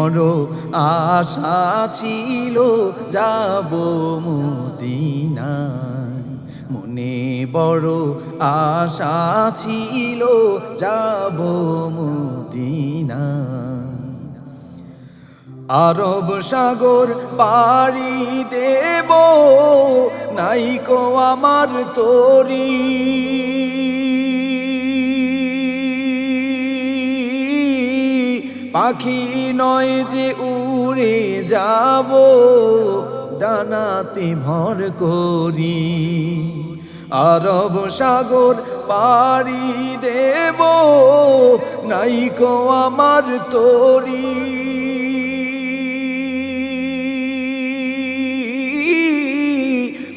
বড় আশা ছিল, যাব মদিনায়। মনে বড় আশা ছিল, যাব মদিনায়। আরব সাগর পাড়ি দেব নাইকো আমার তরি। পাখি নয় যে উড়ে যাব, ডানাতে ভর করি। আরব সাগর পাড়ি দেব, নাইকো আমার তরি।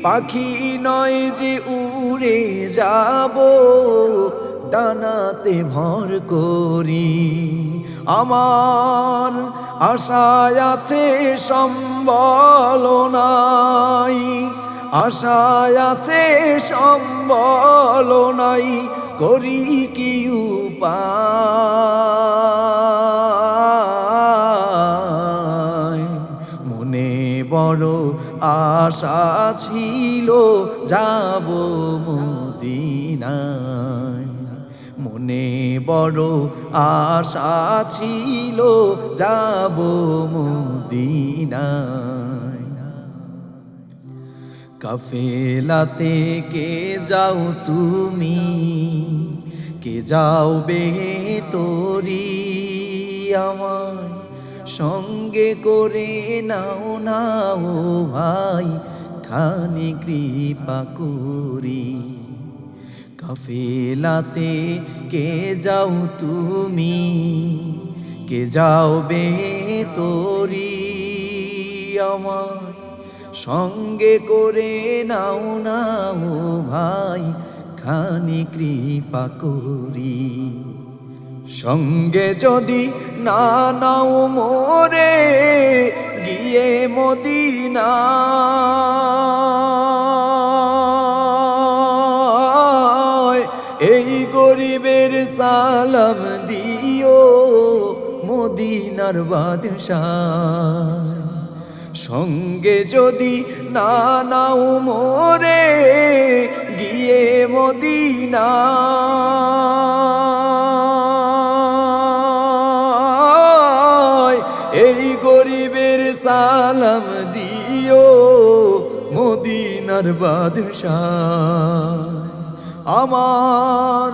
পাখি নয় যে উড়ে যাব ডানাতে ভর করি। আমার আশায় আছে সম্বল নাই। আশায় আছে সম্বল নাই, করি কি উপায়? মনে বড় আশা ছিল, যাব মদিনায়। মনে বড় আশা ছিল, যাব মদিনায়। কাফেলাতে কে যাও তুমি? কে যাও বে তোরি? আমায় সঙ্গে করে নাও নাও ভাই খানি কৃপা করি। কাফেলাতে কে যাও তুমি? কে যাও বে তোরি আমায়? সঙ্গে করে নাও নাও ভাই, খানি কৃপা করি। সঙ্গে যদি না নাও মোরে, গিয়ে মদিনা মদিনার বাদশাহ। সঙ্গে যদি না নাও মোরে গিয়ে মদিনা। এই গরিবের সালাম দিও মদিনার বাদশাহ। আমার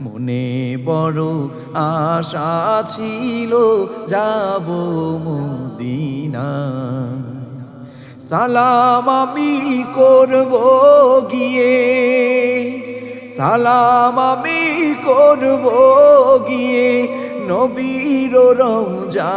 মনে বড় আশা ছিল, যাব মদিনা সালাম আমি করব গিয়ে, সালাম আমি করব গিয়ে, নবীর রোজা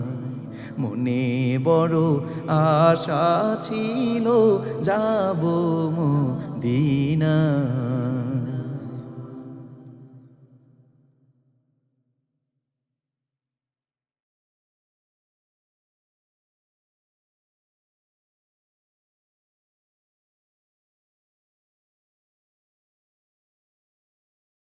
মনে বড় আশা ছিল যাব মদিনা